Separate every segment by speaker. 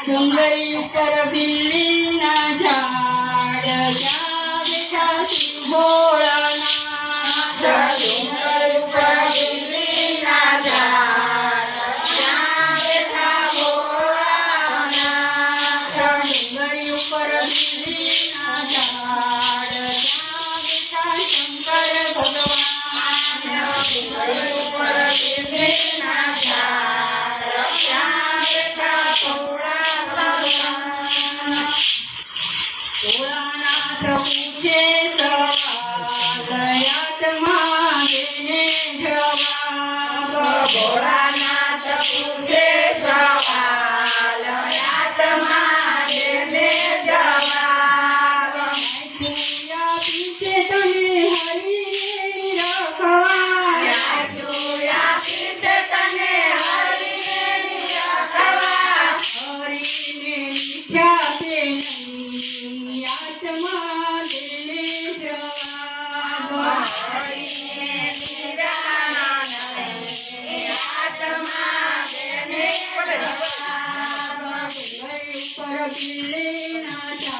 Speaker 1: ડુંગળી સરબીલીના ઝાડ જ્યાં બેઠા શિવ ભોળાના ડુંગળી સરબીલીના ઝાડ જ્યાં બેઠા ભોળાના ડુંગળી ઉપર બીલીના ઝાડ જ્યાં બેઠા શંકર ભગવાન ડુંગળી ઉપર બીલીના રાખે તને હરી રાખવા હરીને મીઠા પેલની આત્મા લે જવા. હરીને પર બિલે ના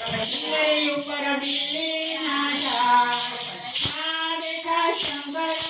Speaker 1: ઉપર બિલ્લી ના શંભર